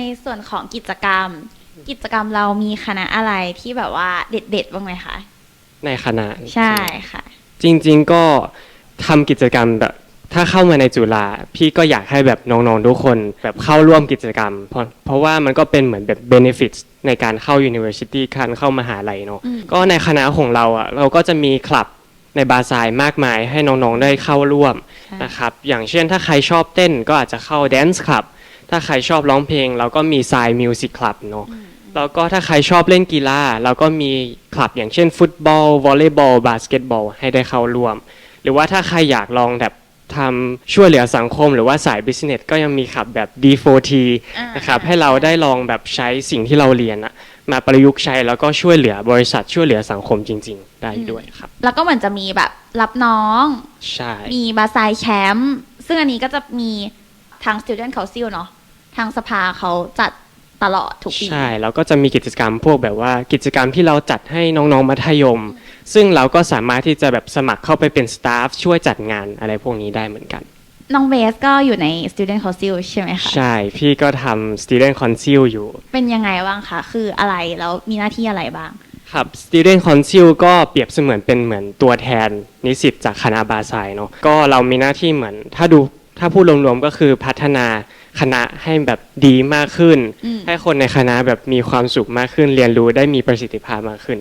ในส่วนของกิจกรรม กิจกรรมเรามีคณะอะไรที่แบบว่าเด็ดๆบ้างไหมคะในคณะใช่ค่ะ จริงๆก็ทำกิจกรรมแบบถ้าเข้ามาในจุฬาพี่ก็อยากให้แบบน้องๆทุกคนแบบเข้าร่วมกิจกรรม เพราะเพราะว่ามันก็เป็นเหมือนแบบ benefits ในการเข้า university การเข้ามหาลัยเนาะอืมก็ในคณะของเราอะเราก็จะมีคลับในบาซายมากมายให้น้องๆได้เข้าร่วมใช่นะครับอย่างเช่นถ้าใครชอบเต้นก็อาจจะเข้า dance club ถ้าใครชอบร้องเพลง เราก็มี side music club เนาะแล้วก็ถ้าใครชอบเล่นกีฬาเราก็มีคลับอย่างเช่น ฟุตบอลวอลเลย์บอลบาสเกตบอลให้ได้เข้าร่วม หรือว่าถ้าใครอยากลองแบบทำช่วยเหลือสังคมหรือว่าสายบิสเนสก็ยังมีขับแบบ D4T อ่านนะครับให้เราได้ลองแบบใช้สิ่งที่เราเรียนอะมาประยุกต์ใช้แล้วก็ช่วยเหลือบริษัทช่วยเหลือสังคมจริง ๆ ได้ด้วยครับ แล้วก็เหมือนจะมีแบบรับน้องใช่มีบาซายแคมป์ซึ่งอันนี้ก็จะมีทาง Student Council เนาะ ทางสภาเขาจัดตลอดทุกปี ใช่แล้วก็จะมีกิจกรรมพวกแบบว่ากิจกรรมที่เราจัดให้น้องๆมัธยม ซึ่งเราก็สามารถที่จะแบบสมัครเข้าไปเป็นสตาฟช่วยจัดงานอะไรพวกนี้ได้เหมือนกัน น้องเบสก็อยู่ใน Student Council ใช่ไหมคะ ใช่พี่ก็ทำ Student Council อยู่ เป็นยังไงบ้างคะ คืออะไร แล้วมีหน้าที่อะไรบ้าง ครับ Student Council ก็เปรียบเสมือนเป็นเหมือนตัวแทนนิสิตจากคณะบาไซเนาะก็เรามีหน้าที่เหมือนถ้าดูถ้าพูดรวมๆก็คือพัฒนา คณะให้แบบดีมากขึ้นอืมให้คนในคณะแบบมีความสุขมากขึ้น เรียนรู้ได้มีประสิทธิภาพมากขึ้น